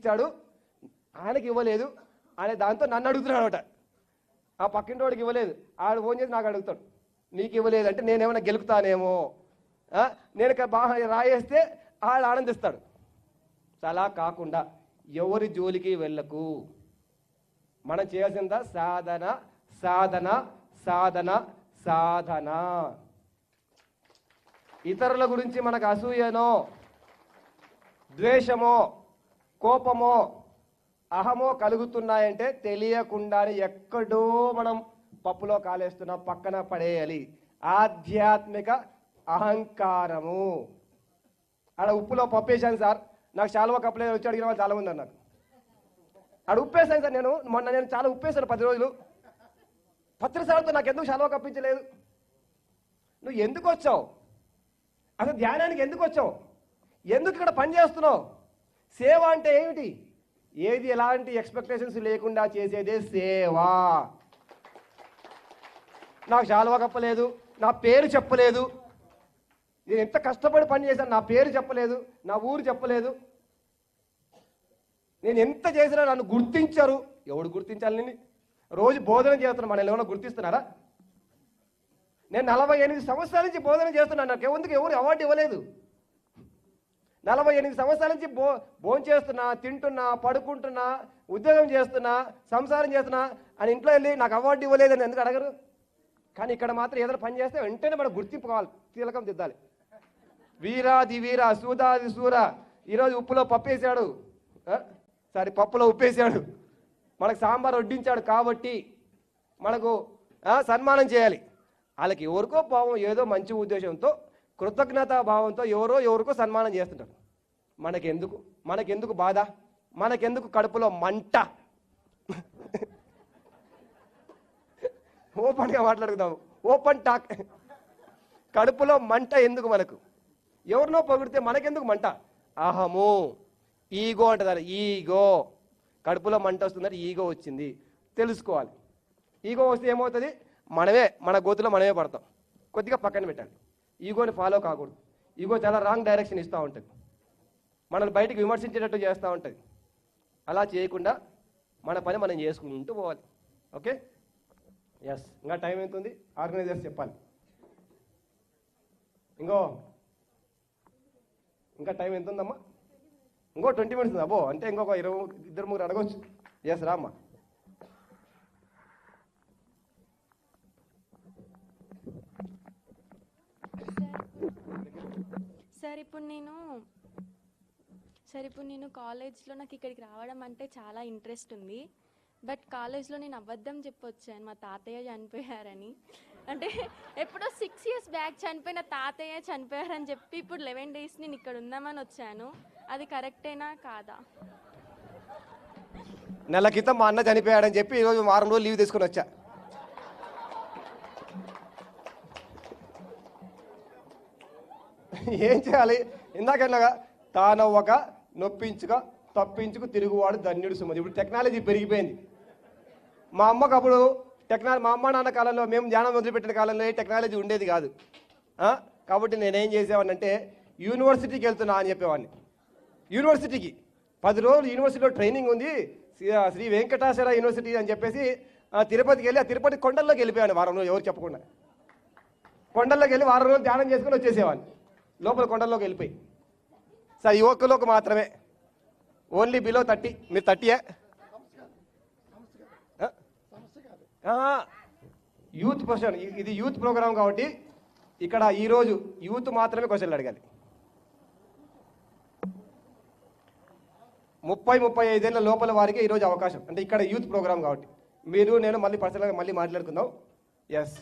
ఇచ్చాడు. ఆయనకి ఇవ్వలేదు. ఆయన దాంతో నన్ను అడుగుతున్నాడు అనమాట ఆ పక్కింటి వాడికి ఇవ్వలేదు. ఆడు ఫోన్ చేసి నాకు అడుగుతాడు. నీకు ఇవ్వలేదు అంటే నేనేమైనా గెలుపుతానేమో. నేను బాగా రాయేస్తే ఆడు ఆనందిస్తాడు. చాలా అలా కాకుండా ఎవరి జోలికి వెళ్ళకు. మనం చేయాల్సిందా? సాధన సాధన సాధన సాధన. ఇతరుల గురించి మనకు అసూయనో ద్వేషమో కోపమో అహమో కలుగుతున్నాయంటే తెలియకుండానే ఎక్కడో మనం పప్పులో కాలేస్తున్నాం పక్కన పడేయాలి. ఆధ్యాత్మిక అహంకారము. ఆడ ఉప్పులో పప్పేశాను సార్. నాకు చాలా కప్పులే వచ్చి అడిగిన వాళ్ళు చాలా ఉంది నాకు ఆడ ఉప్పేసాను సార్ నేను. మొన్న నేను చాలా ఉప్పేసాను పది రోజులు. పత్రిసార్లతో నాకు ఎందుకు చాలా కప్పించలేదు నువ్వు ఎందుకు వచ్చావు? అసలు ధ్యానానికి ఎందుకు వచ్చావు? ఎందుకు ఇక్కడ పని చేస్తున్నావు? సేవ అంటే ఏమిటి? ఏది ఎలాంటి ఎక్స్పెక్టేషన్స్ లేకుండా చేసేదే సేవ. నాకు శాలువ కప్పలేదు నా పేరు చెప్పలేదు. నేను ఎంత కష్టపడి పని చేశాను నా పేరు చెప్పలేదు నా ఊరు చెప్పలేదు. నేను ఎంత చేసినా నన్ను గుర్తించరు. ఎవడు గుర్తించాలి నేను రోజు బోధన చేస్తున్నాను మన ఏమైనా గుర్తిస్తున్నారా? నేను నలభై ఎనిమిది సంవత్సరాల నుంచి బోధన చేస్తున్నాను నాకు ఎందుకు ఎవరు అవార్డు ఇవ్వలేదు. నలభై ఎనిమిది సంవత్సరాల నుంచి బో భోజనం చేస్తున్నా తింటున్నా పడుకుంటున్నా ఉద్యోగం చేస్తున్నా సంసారం చేస్తున్నా అని ఇంట్లో వెళ్ళి నాకు అవార్డు ఇవ్వలేదని ఎందుకు అడగరు? కానీ ఇక్కడ మాత్రం ఏదైనా పని చేస్తే వెంటనే మనం గుర్తింపు కావాలి తిలకం దిద్దాలి. వీరాది వీర సూదాది సూర. ఈరోజు ఉప్పులో పప్పు వేసాడు సారీ పప్పులో ఉప్పేసాడు మనకు సాంబార్ వడ్డించాడు కాబట్టి మనకు సన్మానం చేయాలి. వాళ్ళకి ఎవరికో పాపం ఏదో మంచి ఉద్దేశంతో కృతజ్ఞతా భావంతో ఎవరో ఎవరికో సన్మానం చేస్తుంటారు మనకెందుకు? మనకెందుకు బాధ? మనకెందుకు కడుపులో మంట? ఓపెన్గా మాట్లాడుకుందాం ఓపెన్ టాక్. కడుపులో మంట ఎందుకు మనకు? ఎవరినో పొగిడితే మనకెందుకు మంట? అహము ఈగో అంటారు. ఈగో. కడుపులో మంట వస్తుందంటే ఈగో వచ్చింది. తెలుసుకోవాలి. ఈగో వస్తే ఏమవుతుంది? మనమే మన గోతులో మనమే పడతాం. కొద్దిగా పక్కన పెట్టాలి. ఈగోని ఫాలో కాకూడదు. ఈగో చాలా రాంగ్ డైరెక్షన్ ఇస్తూ ఉంటుంది. మనల్ని బయటికి విమర్శించేటట్టు చేస్తూ ఉంటుంది. అలా చేయకుండా మన పని మనం చేసుకుంటూ పోవాలి. ఓకే? ఎస్ ఇంకా టైం ఎంత ఉంది ఆర్గనైజర్స్ చెప్పాలి. ఇంకో? ఇంకా టైం ఎంత ఉందమ్మా ఇంకో ట్వంటీ మినిట్స్ ఉంది? అబ్బో అంటే ఇంకొక ఇరవై ఇద్దరు ముగ్గురు అడగవచ్చు ఎస్ రామ్మా. సార్ ఇప్పుడు నేను సార్ ఇప్పుడు నేను కాలేజ్లో నాకు ఇక్కడికి రావడం అంటే చాలా ఇంట్రెస్ట్ ఉంది. బట్ కాలేజ్లో నేను అబద్ధం చెప్పొచ్చాను మా తాతయ్య చనిపోయారని. అంటే ఎప్పుడో సిక్స్ ఇయర్స్ బ్యాక్ చనిపోయిన తాతయ్య చనిపోయారని చెప్పి ఇప్పుడు లెవెన్ డేస్ నేను ఇక్కడ ఉందామని వచ్చాను. అది కరెక్టేనా కాదా? నెల క్రితం మా అన్న చనిపోయాడని చెప్పి ఈరోజు వారం రోజులు లీవ్ తీసుకొని వచ్చా. ఏం చేయాలి? ఇందాకన్నాగా తానవ్వక నొప్పించుక తప్పించుకు తిరుగువాడు ధన్యుడు సుమతి. ఇప్పుడు టెక్నాలజీ పెరిగిపోయింది. మా అమ్మకు అప్పుడు టెక్నాలజీ మా అమ్మ నాన్న కాలంలో మేము ధ్యానం మొదలుపెట్టిన కాలంలో ఏ టెక్నాలజీ ఉండేది కాదు. కాబట్టి నేనేం చేసేవాడినంటే యూనివర్సిటీకి వెళ్తున్నా అని చెప్పేవాడిని. యూనివర్సిటీకి. పది రోజులు యూనివర్సిటీలో ట్రైనింగ్ ఉంది. శ్రీ వెంకటేశ్వర యూనివర్సిటీ అని చెప్పేసి తిరుపతికి వెళ్ళి ఆ తిరుపతి కొండల్లోకి వెళ్ళిపోయాను వారం రోజులు ఎవరు చెప్పకుండా. కొండల్లోకి వెళ్ళి వారం రోజులు ధ్యానం చేసుకుని వచ్చేసేవాడిని. లోపల కొండల్లోకి వెళ్ళిపోయి. సార్ యువకులకు మాత్రమే. ఓన్లీ బిలో థర్టీ మీరు థర్టీయే యూత్ క్వశ్చన్ ఇది యూత్ ప్రోగ్రామ్ కాబట్టి ఇక్కడ ఈరోజు యూత్ మాత్రమే క్వశ్చన్లు అడగాలి. ముప్పై ముప్పై ఐదేళ్ళ లోపల వారికి ఈరోజు అవకాశం. అంటే ఇక్కడ యూత్ ప్రోగ్రామ్ కాబట్టి. మీరు నేను మళ్ళీ పర్సనల్గా మళ్ళీ మాట్లాడుకుందాం. ఎస్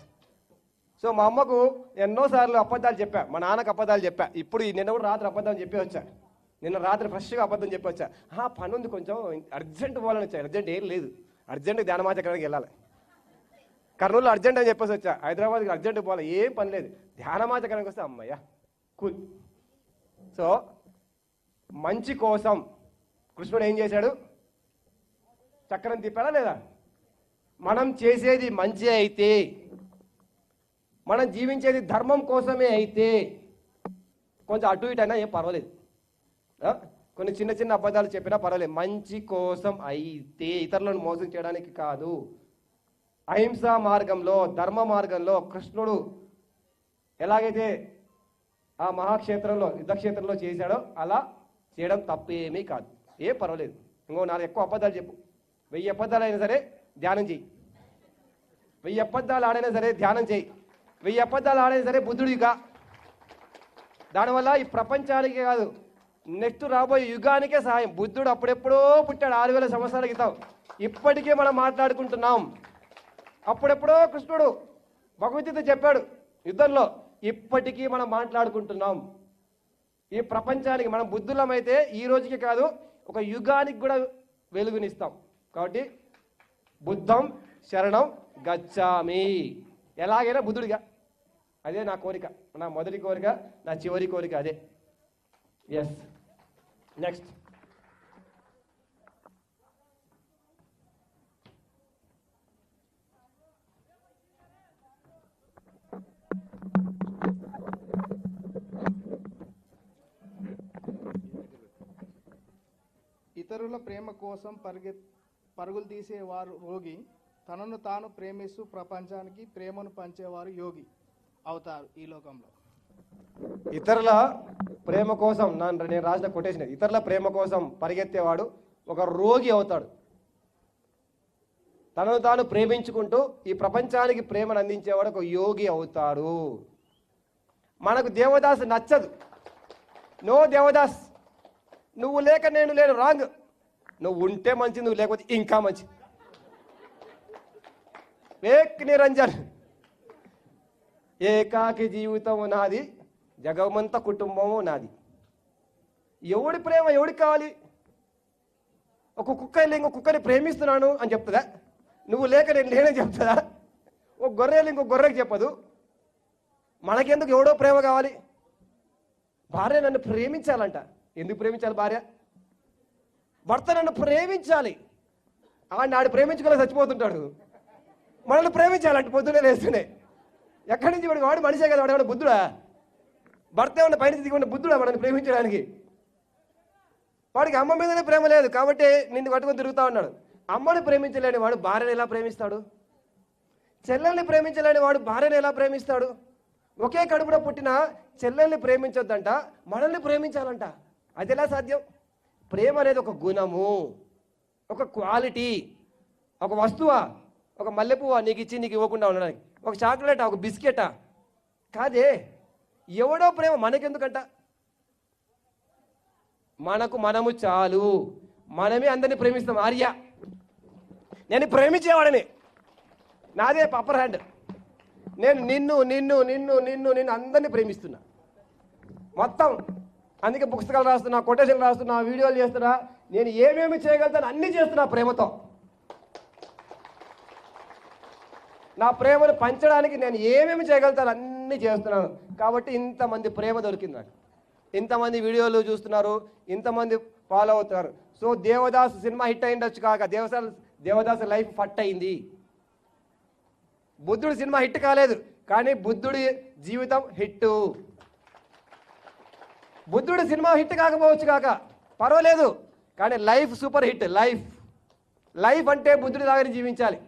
సో మా అమ్మకు ఎన్నోసార్లు అబద్ధాలు చెప్పా. మా నాన్నకు అబద్ధాలు చెప్పా. ఇప్పుడు ఈ నిన్న కూడా రాత్రి అబద్ధం చెప్పి వచ్చా. నిన్న రాత్రి ఫ్రెష్గా అబద్ధం చెప్పి వచ్చా. ఆ పని ఉంది కొంచెం అర్జెంట్ పోవాలని వచ్చా. అర్జెంట్ ఏం లేదు. అర్జెంట్ ఎక్కడికి వెళ్ళాలి. కర్నూలు అర్జెంట్ అని చెప్పేసి వచ్చా. హైదరాబాద్కి అర్జెంట్ పోవాలి. ఏం పని లేదు. ధ్యానమాచక్రానికి వస్తే అమ్మయ్య కూల్. సో మంచి కోసం కృష్ణుడు ఏం చేశాడు? చక్రం తిప్పాడా లేదా? మనం చేసేది మంచి అయితే మనం జీవించేది ధర్మం కోసమే అయితే కొంచెం అటు ఇటు అయినా ఏం పర్వాలేదు. కొన్ని చిన్న చిన్న అబద్ధాలు చెప్పినా పర్వాలేదు. మంచి కోసం అయితే ఇతరులను మోసం చేయడానికి కాదు. అహింస మార్గంలో ధర్మ మార్గంలో కృష్ణుడు ఎలాగైతే ఆ మహాక్షేత్రంలో యుద్ధక్షేత్రంలో చేశాడో అలా చేయడం తప్పేమీ కాదు. ఏ పర్వాలేదు. ఇంకో నాలుగు ఎక్కువ అబద్ధాలు చెప్పు. వెయ్యి అబద్ధాలు అయినా సరే ధ్యానం చెయ్యి వెయ్యి అబద్ధాలు ఆడైనా సరే ధ్యానం చేయి. వెయ్యి అబద్ధాలు ఆడైనా సరే బుద్ధుడిగా. దానివల్ల ఈ ప్రపంచానికి కాదు నెక్స్ట్ రాబోయే యుగానికే సహాయం. బుద్ధుడు అప్పుడెప్పుడో పుట్టాడు ఆరు వేల సంవత్సరాల క్రితం. ఇప్పటికే మనం మాట్లాడుకుంటున్నాం. అప్పుడెప్పుడో కృష్ణుడు భగవద్గీత చెప్పాడు యుద్ధంలో ఇప్పటికీ మనం మాట్లాడుకుంటున్నాం. ఈ ప్రపంచానికి మనం బుద్ధులమైతే ఈ రోజుకి కాదు ఒక యుగానికి కూడా వెలుగునిస్తాం. కాబట్టి బుద్ధం శరణం గచ్చామి. ఎలాగైనా బుద్ధుడిగా అదే నా కోరిక. నా మొదటి కోరిక నా చివరి కోరిక అదే. ఎస్ నెక్స్ట్ ఇతరుల ప్రేమ కోసం పరిగె పరుగులు తీసేవారు రోగి తనను తాను ప్రేమిస్తూ ప్రపంచానికి ప్రేమను పంచేవారు యోగి అవుతారు ఈ లోకంలో. ఇతరుల ప్రేమ కోసం నా నేను రాసిన కొటేషన్ ఇతరుల ప్రేమ కోసం పరిగెత్తేవాడు ఒక రోగి అవుతాడు. తనను తాను ప్రేమించుకుంటూ ఈ ప్రపంచానికి ప్రేమను అందించేవాడు ఒక యోగి అవుతాడు. మనకు దేవదాస్ నచ్చదు. నో దేవదాస్ నువ్వు లేక నేను లేను రాంగ్. నువ్వు ఉంటే మంచి నువ్వు లేకపోతే ఇంకా మంచి వేక్ నిరంజన్. ఏకాకి జీవితం నాది జగమంత కుటుంబము నాది. ఎవడి ప్రేమ ఎవడికి కావాలి? ఒక కుక్క వెళ్ళి ఇంకో కుక్కని ప్రేమిస్తున్నాను అని చెప్తుందా? నువ్వు లేక నేను లేనని చెప్తుందా? ఒక గొర్రె వెళ్ళి ఇంకో గొర్రెకి చెప్పదు. మనకెందుకు ఎవడో ప్రేమ కావాలి? భార్య నన్ను ప్రేమించాలంట. ఎందుకు ప్రేమించాలి భార్య? భర్త నన్ను ప్రేమించాలి. ఆడిని ఆడు ప్రేమించుకోలే చచ్చిపోతుంటాడు. మనల్ని ప్రేమించాలంటే పొద్దునే లేస్తూనే. ఎక్కడి నుంచి వాడు వాడు మనిషే కదా వాడు బుద్ధుడా? భర్త ఏమన్నా పైన దిగి ఉన్న బుద్ధుడా మనల్ని ప్రేమించడానికి? వాడికి అమ్మ మీదనే ప్రేమ లేదు కాబట్టి నిన్ను పట్టుకొని తిరుగుతా ఉన్నాడు. అమ్మని ప్రేమించలేని వాడు భార్యను ఎలా ప్రేమిస్తాడు? చెల్లెల్ని ప్రేమించలేని వాడు భార్యను ఎలా ప్రేమిస్తాడు? ఒకే కడుపున పుట్టిన చెల్లెల్ని ప్రేమించొద్దంట మనల్ని ప్రేమించాలంట. అది ఎలా సాధ్యం? ప్రేమ అనేది ఒక గుణము ఒక క్వాలిటీ ఒక వస్తువా? ఒక మల్లెపువ్వ నీకు ఇచ్చి నీకు ఇవ్వకుండా ఉండడానికి. ఒక చాక్లెటా ఒక బిస్కెటా? కాదే ఎవడో ప్రేమ మనకెందుకంట? మనకు మనము చాలు. మనమే అందరిని ప్రేమిస్తాం ఆర్య. నేను ప్రేమించేవాడని. నాదే అప్పర్ హ్యాండ్ నేను నిన్ను నిన్ను నిన్ను నిన్ను నిన్ను అందరినీ ప్రేమిస్తున్నా. మొత్తం. అందుకే పుస్తకాలు రాస్తున్నా కొటేషన్లు రాస్తున్నా వీడియోలు చేస్తున్నా. నేను ఏమేమి చేయగలుగుతాను అన్నీ చేస్తున్నా ప్రేమతో. నా ప్రేమను పంచడానికి నేను ఏమేమి చేయగలుగుతాను అన్నీ చేస్తున్నాను. కాబట్టి ఇంతమంది ప్రేమ దొరికింది నాకు. ఇంతమంది వీడియోలు చూస్తున్నారు ఇంతమంది ఫాలో అవుతున్నారు. సో దేవదాస్ సినిమా హిట్ అయిండొచ్చు కాక దేవదాస్ దేవదాస్ లైఫ్ ఫట్ అయింది. బుద్ధుడు సినిమా హిట్ కాలేదు కానీ బుద్ధుడి జీవితం హిట్. బుద్ధుడు సినిమా హిట్ కాకపోవచ్చు కాక పర్వాలేదు కానీ life super hit life. Life అంటే బుద్ధుడి లాగానే జీవించాలి.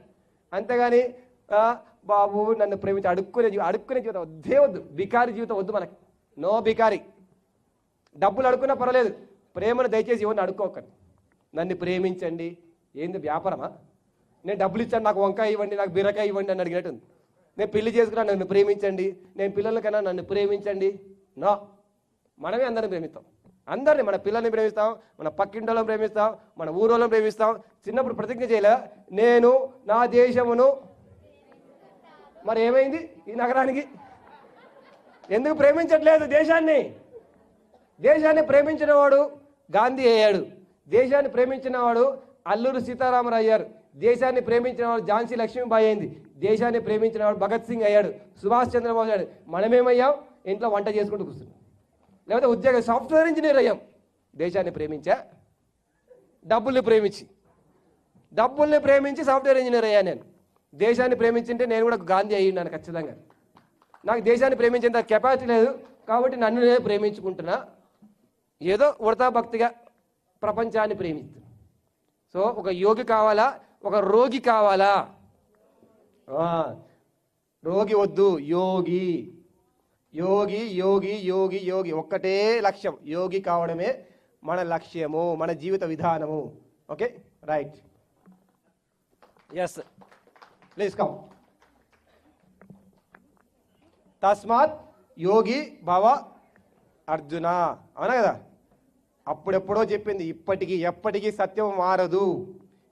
అంతేగాని బాబు నన్ను ప్రేమించి అడుక్కునే జీవితం అడుక్కునే జీవితం వద్దే. వద్దు. బికారి జీవితం వద్దు మనకి. నో బికారి డబ్బులు అడుక్కున్నా పర్వాలేదు. ప్రేమను దయచేసి ఎవరిని అడుక్కోకండి. నన్ను ప్రేమించండి. ఏంది వ్యాపారమా? నేను డబ్బులు ఇచ్చాను నాకు వంకాయ ఇవ్వండి నాకు బీరకాయ ఇవ్వండి అని అడిగినట్టుంది నేను పెళ్ళి చేసుకున్నా నన్ను ప్రేమించండి. నేను పిల్లలకన్నా నన్ను ప్రేమించండి. నో. మనమే అందరిని ప్రేమిస్తాం. అందరిని మన పిల్లల్ని ప్రేమిస్తాం మన పక్కింటోళ్ళని ప్రేమిస్తాం మన ఊరోళ్ళని ప్రేమిస్తాం. చిన్నప్పుడు ప్రతిజ్ఞ చేయలే. నేను నా దేశమును మరి ఏమైంది ఈ నగరానికి? ఎందుకు ప్రేమించట్లేదు దేశాన్ని? దేశాన్ని ప్రేమించిన వాడు గాంధీ అయ్యాడు. దేశాన్ని ప్రేమించిన వాడు అల్లూరు సీతారామరావు అయ్యారు. దేశాన్ని ప్రేమించిన వాడు ఝాన్సీ లక్ష్మీబాయి అయింది. దేశాన్ని ప్రేమించిన వాడు భగత్ సింగ్ అయ్యాడు. సుభాష్ చంద్రబోస్ అయ్యాడు. మనమేమయ్యాం? ఇంట్లో వంట చేసుకుంటూ కూర్చున్నాం. లేకపోతే ఉద్యోగ సాఫ్ట్వేర్ ఇంజనీర్ అయ్యాం. దేశాన్ని ప్రేమించా? డబ్బుల్ని ప్రేమించి. డబ్బుల్ని ప్రేమించి సాఫ్ట్వేర్ ఇంజనీర్ అయ్యా నేను. దేశాన్ని ప్రేమించింటే నేను కూడా గాంధీ అయ్యిండాను ఖచ్చితంగా. నాకు దేశాన్ని ప్రేమించేంత కెపాసిటీ లేదు కాబట్టి నన్ను నేను ప్రేమించుకుంటున్నా. ఏదో ఉడతా భక్తిగా ప్రపంచాన్ని ప్రేమిస్తుంది సో ఒక యోగి కావాలా? ఒక రోగి కావాలా? రోగి వద్దు యోగి. యోగి యోగి యోగి యోగి. ఒక్కటే లక్ష్యం. యోగి కావడమే మన లక్ష్యము మన జీవిత విధానము. Okay? Right. Yes please come తస్మాత్ యోగి భవ అర్జున. అవునా కదా? అప్పుడెప్పుడో చెప్పింది ఇప్పటికీ ఎప్పటికీ సత్యం మారదు.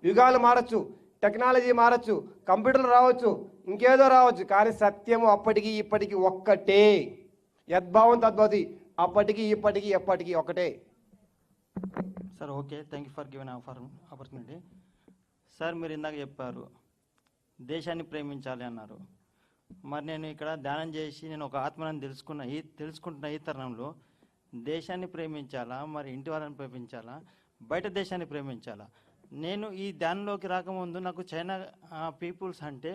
యుగాలు మారచ్చు టెక్నాలజీ మారచ్చు కంప్యూటర్లు రావచ్చు ఇంకేదో రావచ్చు కానీ సత్యము అప్పటికి ఇప్పటికీ ఒక్కటే. యద్భావం తద్భవతి అప్పటికి ఇప్పటికీ ఎప్పటికీ ఒకటే. Sir okay. Thank you for given offer opportunity sir మీరు ఇందాక చెప్పారు దేశాన్ని ప్రేమించాలి అన్నారు. మరి నేను ఇక్కడ ధ్యానం చేసి నేను ఒక ఆత్మని తెలుసుకున్న ఈ తెలుసుకుంటున్న ఈ తరుణంలో దేశాన్ని ప్రేమించాలా? మరి ఇంటి వాళ్ళని ప్రేమించాలా? బయట దేశాన్ని ప్రేమించాలా? నేను ఈ ధ్యానంలోకి రాకముందు నాకు చైనా పీపుల్స్ అంటే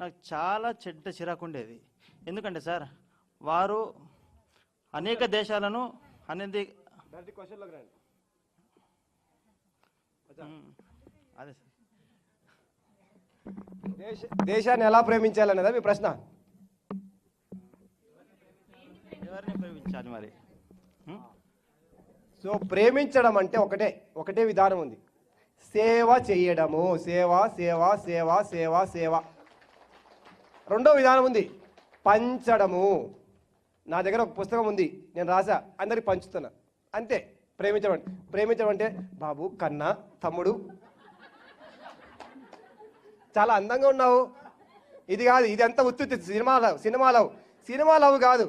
నాకు చాలా చెడ్డ చిరాకు ఉండేది. ఎందుకంటే సార్ వారు అనేక దేశాలను అనేది. అదే సార్. దేశాన్ని ఎలా ప్రేమించాలనేదా మీ ప్రశ్న? ప్రేమించాలి మరి? సో ప్రేమించడం అంటే ఒకటే ఒకటే విధానం ఉంది. సేవ చేయడము సేవ సేవ సేవ సేవ సేవ. రెండో విధానం ఉంది పంచడము. నా దగ్గర ఒక పుస్తకం ఉంది నేను రాసా అందరికి పంచుతున్నా. అంతే ప్రేమించడం ప్రేమించడం అంటే బాబు కన్నా తమ్ముడు చాలా అందంగా ఉన్నావు. ఇది కాదు ఇది అంతా ఉత్తుత్తి cinema love cinema love cinema love కాదు.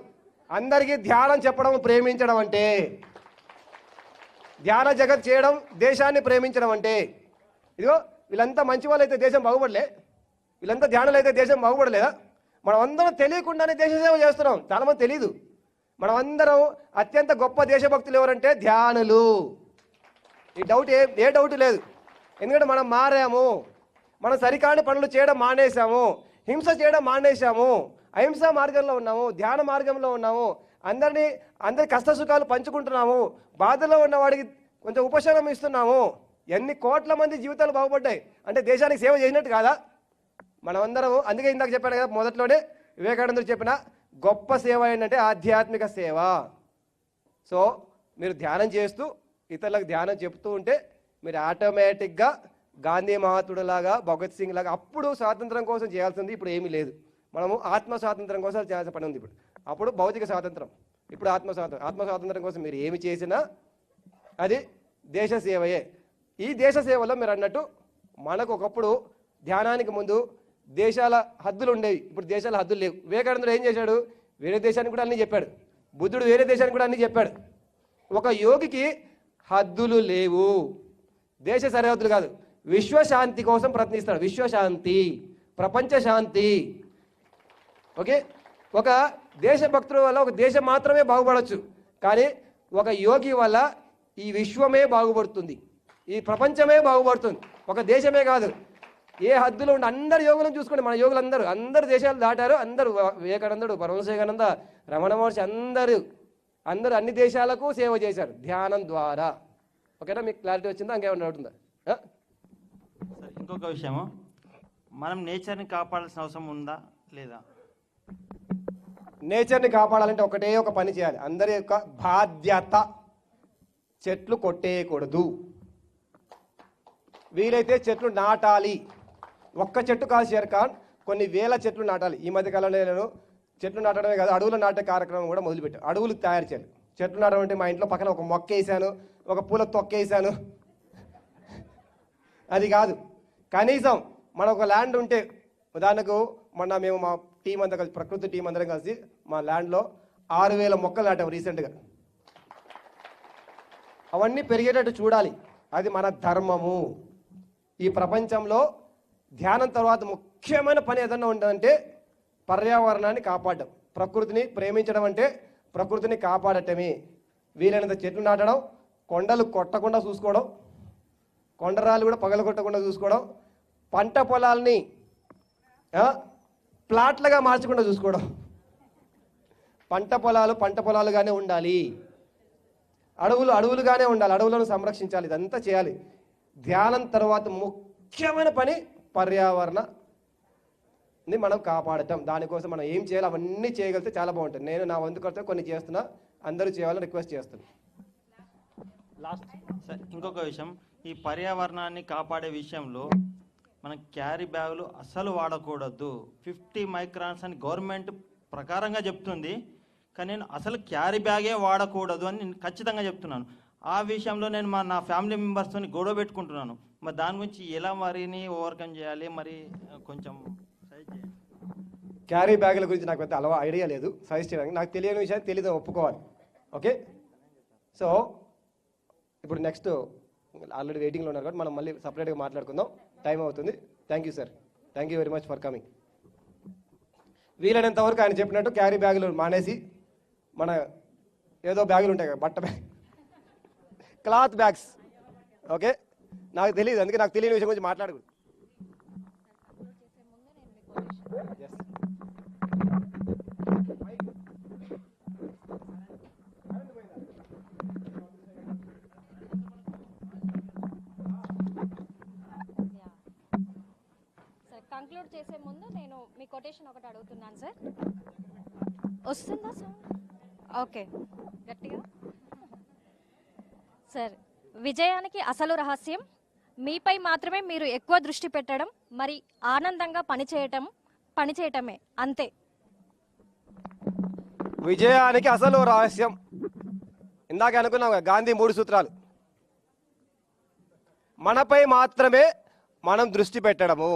అందరికీ ధ్యానం చెప్పడం ప్రేమించడం అంటే. ధ్యాన జగత్ చేయడం దేశాన్ని ప్రేమించడం అంటే. ఇదిగో వీళ్ళంతా మంచి వాళ్ళు అయితే దేశం బాగుపడలే. వీళ్ళంతా ధ్యానాలు అయితే దేశం బాగుపడలేదా? మనం అందరం తెలియకుండానే దేశ సేవ చేస్తున్నాం. చాలామంది తెలియదు మనం అందరం అత్యంత గొప్ప దేశభక్తులు ఎవరంటే ధ్యానులు. ఈ డౌట్ ఏ ఏ డౌట్ లేదు. ఎందుకంటే మనం మారాము. మనం సరికాని పనులు చేయడం మానేశాము హింస చేయడం మానేశాము అహింస మార్గంలో ఉన్నాము ధ్యాన మార్గంలో ఉన్నాము అందరినీ అందరి కష్ట సుఖాలు పంచుకుంటున్నాము బాధలో ఉన్న వాడికి కొంచెం ఉపశమనం ఇస్తున్నాము. ఎన్ని కోట్ల మంది జీవితాలు బాగుపడ్డాయి. అంటే దేశానికి సేవ చేసినట్టు కాదా? మనమందరం అందుకే ఇందాక చెప్పాను కదా మొదట్లోనే వివేకానందుడు చెప్పిన గొప్ప సేవ ఏంటంటే ఆధ్యాత్మిక సేవ. సో మీరు ధ్యానం చేస్తూ ఇతరులకు ధ్యానం చెప్తూ ఉంటే మీరు ఆటోమేటిక్గా గాంధీ మహాత్ముడులాగా భగత్ సింగ్ లాగా అప్పుడు స్వాతంత్రం కోసం చేయాల్సింది ఇప్పుడు ఏమీ లేదు. మనము ఆత్మ స్వాతంత్రం కోసం చేయాల్సిన పని ఉంది ఇప్పుడు. అప్పుడు భౌతిక స్వాతంత్రం. ఇప్పుడు ఆత్మ స్వాతంత్రం. ఆత్మ స్వాతంత్రం కోసం మీరు ఏమి చేసినా అది దేశ సేవయే. ఈ దేశ సేవలో మీరు అన్నట్టు మనకు ఒకప్పుడు ధ్యానానికి ముందు దేశాల హద్దులు ఉండేవి. ఇప్పుడు దేశాల హద్దులు లేవు. వివేకానందుడు ఏం చేశాడు? వేరే దేశానికి కూడా అన్నీ చెప్పాడు. బుద్ధుడు వేరే దేశానికి కూడా అన్నీ చెప్పాడు. ఒక యోగికి హద్దులు లేవు. దేశ సరిహద్దులు కాదు. విశ్వశాంతి కోసం ప్రయత్నిస్తాడు. విశ్వశాంతి ప్రపంచ శాంతి. ఓకే? ఒక దేశభక్తుల వల్ల ఒక దేశం మాత్రమే బాగుపడవచ్చు కానీ ఒక యోగి వల్ల ఈ విశ్వమే బాగుపడుతుంది. ఈ ప్రపంచమే బాగుపడుతుంది. ఒక దేశమే కాదు. ఏ హద్దులో ఉండి అందరు యోగులను చూసుకోండి. మన యోగులు అందరూ. అందరు దేశాలు దాటారు. అందరూ వివేకానందుడు పరమశేఖానంద రమణ మహర్షి అందరూ అందరూ అన్ని దేశాలకు సేవ చేశారు. ధ్యానం ద్వారా. ఓకేనా? మీకు క్లారిటీ వచ్చిందా? ఇంకేమన్నా డౌట్ ఇంకొక విషయము. మనం నేచర్ని కాపాడాల్సిన అవసరం ఉందా? లేదా? నేచర్ని కాపాడాలంటే ఒకటే ఒక పని చేయాలి. అందరి యొక్క బాధ్యత చెట్లు కొట్టేయకూడదు. వీలైతే చెట్లు నాటాలి. ఒక్క చెట్టు కాదు షేర్ఖాన్ కొన్ని వేల చెట్లు నాటాలి. ఈ మధ్య కాలంలో నేను చెట్లు నాటడమే కాదు అడవులు నాటే కార్యక్రమం కూడా మొదలుపెట్టాను. అడవులు తయారు చేయాలి. చెట్లు నాటడం అంటే మా ఇంట్లో పక్కన ఒక మొక్క వేసాను ఒక పూల తొక్క వేసాను అది కాదు. కనీసం మన ఒక ల్యాండ్ ఉంటే ఉదాహరణకు మొన్న మేము మా టీం అంతా కలిసి ప్రకృతి టీం అందరం కలిసి మా ల్యాండ్లో ఆరు వేల మొక్కలు నాటాం రీసెంట్గా అవన్నీ పెరిగేటట్టు చూడాలి. అది మన ధర్మము. ఈ ప్రపంచంలో ధ్యానం తర్వాత ముఖ్యమైన పని ఏదన్నా ఉందంటే పర్యావరణాన్ని కాపాడడం. ప్రకృతిని ప్రేమించడం అంటే ప్రకృతిని కాపాడటమే. వీలైనంత చెట్లు నాటడం కొండలు కొట్టకుండా చూసుకోవడం కొండరాలు కూడా పగలగొట్టకుండా చూసుకోవడం పంట పొలాల్ని ప్లాట్లుగా మార్చకుండా చూసుకోవడం. పంట పొలాలు పంట పొలాలుగానే ఉండాలి. అడవులు అడవులుగానే ఉండాలి. అడవులను సంరక్షించాలి. ఇదంతా చేయాలి. ధ్యానం తర్వాత ముఖ్యమైన పని పర్యావరణ. ని మనం కాపాడటం. దానికోసం మనం ఏం చేయాలి అవన్నీ చేయగలిగితే చాలా బాగుంటుంది. నేను నా వంతు కర్తవ్యం కొన్ని చేస్తున్నా. అందరూ చేయాలని రిక్వెస్ట్ చేస్తున్నాను లాస్ట్ సార్ ఇంకొక విషయం. ఈ పర్యావరణాన్ని కాపాడే విషయంలో మనం క్యారీ బ్యాగులు అసలు వాడకూడదు. ఫిఫ్టీ మైక్రాన్స్ అని గవర్నమెంట్ ప్రకారంగా చెప్తుంది. కానీ నేను అసలు క్యారీ బ్యాగే వాడకూడదు అని నేను ఖచ్చితంగా చెప్తున్నాను. ఆ విషయంలో నేను మా నా ఫ్యామిలీ మెంబర్స్తో గొడవ పెట్టుకుంటున్నాను. మరి దాని గురించి ఎలా మరిని ఓవర్కమ్ చేయాలి? మరి కొంచెం క్యారీ బ్యాగుల గురించి నాకు పెద్ద అలవా ఐడియా లేదు. సజెస్ట్ చేయడానికి నాకు తెలియని విషయం తెలియదు ఒప్పుకోవాలి. ఓకే? సో ఇప్పుడు నెక్స్ట్ ఆల్రెడీ వెయిటింగ్లో ఉన్నారు కాబట్టి మనం మళ్ళీ సపరేట్గా మాట్లాడుకుందాం. టైం అవుతుంది. Thank you sir thank you very much for coming వీలైనంత వరకు ఆయన చెప్పినట్టు క్యారీ బ్యాగులు మానేసి మన ఏదో బ్యాగులు ఉంటాయి కదా బట్ట బ్యాగ్ క్లాత్ బ్యాగ్స్ ఓకే నాకు తెలియదు అందుకే నాకు తెలియని విషయం గురించి మాట్లాడకూడదు. కంక్లూడ్ చేసే ముందు నేను మీ కొటేషన్ ఒకటి అడుగుతున్నాను సార్ వస్తుందా సార్ ఓకే గట్టిగా? సార్ విజయానికి అసలు రహస్యం? మీపై మాత్రమే మీరు ఎక్కువ దృష్టి పెట్టడం మరి ఆనందంగా పనిచేయటం పనిచేయటమే అంతే. విజయానికి అసలు రహస్యం. ఇందాక అనుకున్నాం కదా, గాంధీ మూడు సూత్రాలు. మనపై మాత్రమే మనం దృష్టి పెట్టడము.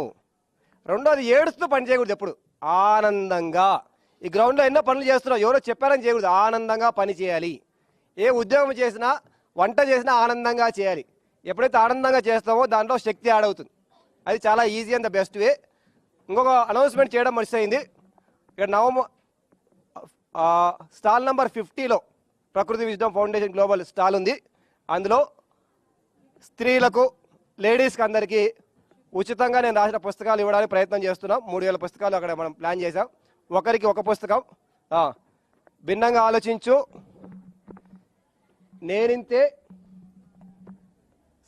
రెండోది ఏడుస్తూ పని చేయకూడదు ఎప్పుడు. ఆనందంగా. ఈ గ్రౌండ్లో ఎన్నో పనులు చేస్తున్నావు? ఎవరో చెప్పారని చేయకూడదు. ఆనందంగా పని చేయాలి. ఏ ఉద్యోగం చేసినా వంట చేసినా ఆనందంగా చేయాలి. ఎప్పుడైతే ఆనందంగా చేస్తామో దాంట్లో శక్తి యాడ్ అవుతుంది. అది చాలా easy and the best way. ఇంకొక అనౌన్స్మెంట్ చేయడం మర్చిపోయింది ఇక్కడ నవంబర్ స్టాల్ నంబర్ ఫిఫ్టీలో ప్రకృతి విజ్డమ్ ఫౌండేషన్ గ్లోబల్ స్టాల్ ఉంది. అందులో స్త్రీలకు లేడీస్కి అందరికీ ఉచితంగా నేను రాసిన పుస్తకాలు ఇవ్వడానికి ప్రయత్నం చేస్తున్నాం. మూడు వేల పుస్తకాలు అక్కడ మనం ప్లాన్ చేసాం ఒకరికి ఒక పుస్తకం. భిన్నంగా ఆలోచించు. నేనింతే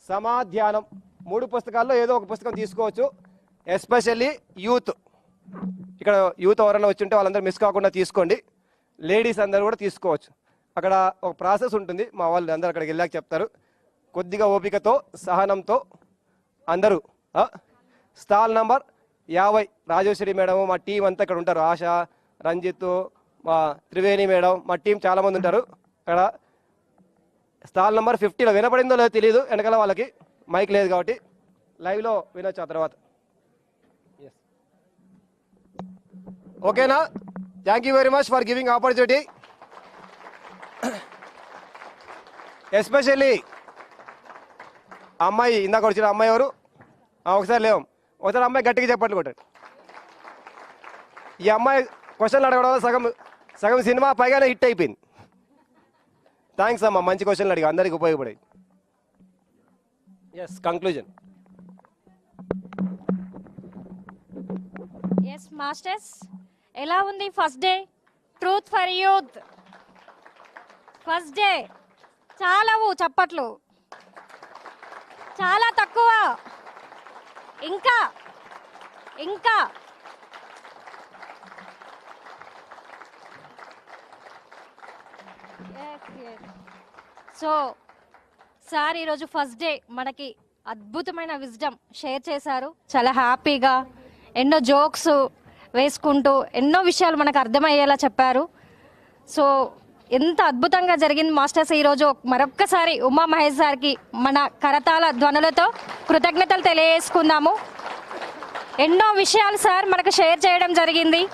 సమాధ్యానం. మూడు పుస్తకాల్లో ఏదో ఒక పుస్తకం తీసుకోవచ్చు. Especially youth. ఇక్కడ యూత్ ఎవరైనా వచ్చి ఉంటే వాళ్ళందరూ మిస్ కాకుండా తీసుకోండి. లేడీస్ అందరూ కూడా తీసుకోవచ్చు. అక్కడ ఒక ప్రాసెస్ ఉంటుంది. మా వాళ్ళు అందరూ అక్కడికి వెళ్ళాక చెప్తారు. కొద్దిగా ఓపికతో సహనంతో అందరూ స్టాల్ నంబర్ యాభై. రాజేశ్వరి మేడం మా టీం అంతా ఇక్కడ ఉంటారు. ఆశ రంజిత్ మా త్రివేణి మేడం మా టీం చాలామంది ఉంటారు. అక్కడ స్టాల్ నెంబర్ ఫిఫ్టీలో వినపడిందో లేదో తెలియదు వెనకాల వాళ్ళకి మైక్ లేదు కాబట్టి లైవ్లో వినొచ్చు ఆ తర్వాత. ఎస్ ఓకేనా? Thank you very much for giving opportunity especially అమ్మాయి ఇందాక వచ్చిన అమ్మాయి ఎవరు? ఒకసారి లేవు. ఒకసారి అమ్మాయి గట్టిగా చెప్పట్లు కొట్టండి ఈ అమ్మాయి క్వశ్చన్లు అడగడం వల్ల సగం సగం సినిమా పైగానే హిట్ అయిపోయింది. థ్యాంక్స్ అమ్మా మంచి క్వశ్చన్లు అడిగా అందరికి ఉపయోగపడాయి. ఎస్ కంక్లూజన్ ఎస్ మాస్టర్స్ ఎలా ఉంది first day truth for youth first day చాలావు చప్పట్లు. చాలా తక్కువ. ఇంకా ఇంకా. సో సార్ ఈరోజు ఫస్ట్ డే మనకి అద్భుతమైన విజ్డమ్ షేర్ చేశారు. చాలా హ్యాపీగా ఎన్నో జోక్స్ వేసుకుంటూ ఎన్నో విషయాలు మనకు అర్థమయ్యేలా చెప్పారు. సో ఎంత అద్భుతంగా జరిగింది మాస్టర్స్ ఈరోజు. మరొక్కసారి ఉమా మహేష్ సార్కి మన కరతాల ధ్వనులతో కృతజ్ఞతలు తెలియజేసుకుందాము. ఎన్నో విషయాలు సార్ మనకు షేర్ చేయడం జరిగింది.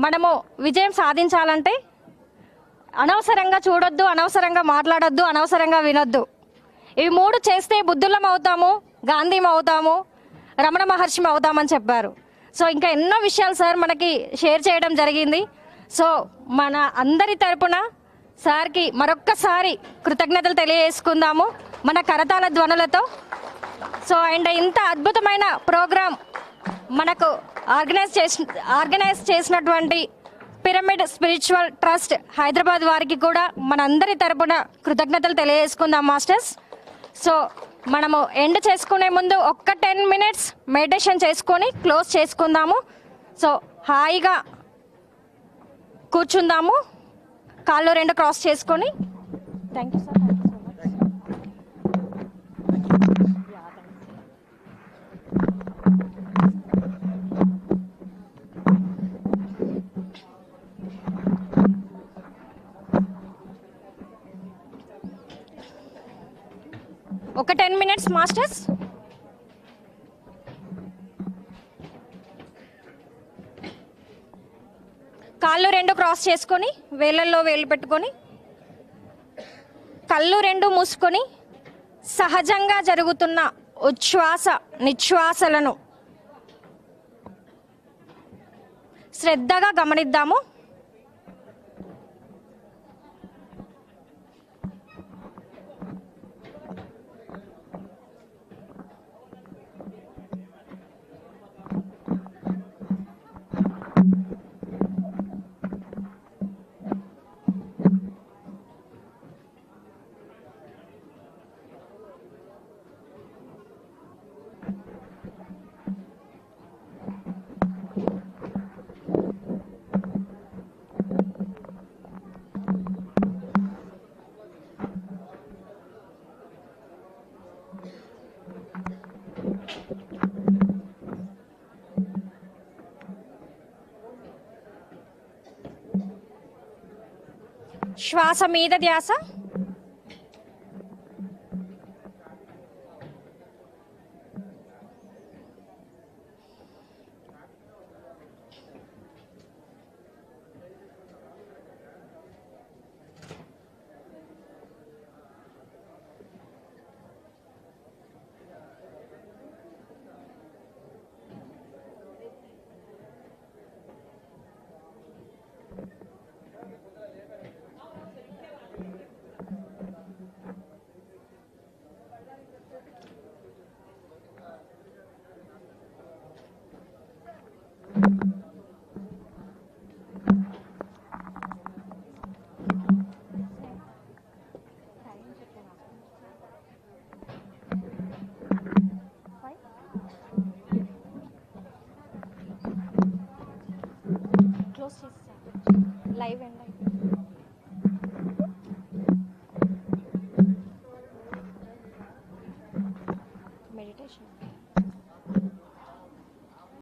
మనము విజయం సాధించాలంటే అనవసరంగా చూడొద్దు అనవసరంగా మాట్లాడొద్దు అనవసరంగా వినొద్దు. ఇవి మూడు చేస్తే బుద్ధులం అవుతాము గాంధీం అవుతాము రమణ మహర్షి అవుతామని చెప్పారు. సో ఇంకా ఎన్నో విషయాలు సార్ మనకి షేర్ చేయడం జరిగింది. సో మన అందరి తరపున సార్కి మరొక్కసారి కృతజ్ఞతలు తెలియజేసుకుందాము మన కరతాల ధ్వనులతో. సో అండ్ ఇంత అద్భుతమైన ప్రోగ్రాం మనకు ఆర్గనైజ్ చేసి ఆర్గనైజ్ చేసినటువంటి పిరమిడ్ స్పిరిచువల్ ట్రస్ట్ హైదరాబాద్ వారికి కూడా మనందరి తరపున కృతజ్ఞతలు తెలియజేసుకుందాం మాస్టర్స్. సో మనము ఎండ్ చేసుకునే ముందు ఒక్క టెన్ మినిట్స్ మెడిటేషన్ చేసుకొని క్లోజ్ చేసుకుందాము. సో హాయిగా కూర్చుందాము. కాళ్ళు రెండు క్రాస్ చేసుకొని. Thank you sir thank you so much ఒక టెన్ మినిట్స్ మాస్టర్స్ కాళ్ళు రెండు క్రాస్ చేసుకొని వేలల్లో వేలు పెట్టుకొని కళ్ళు రెండు మూసుకొని సహజంగా జరుగుతున్న ఉచ్ఛ్వాస నిశ్వాసలను శ్రద్ధగా గమనిద్దాము. శ్వాస మీద ధ్యాస క్లోజ్ చేసేసాను లైవ్ అండ్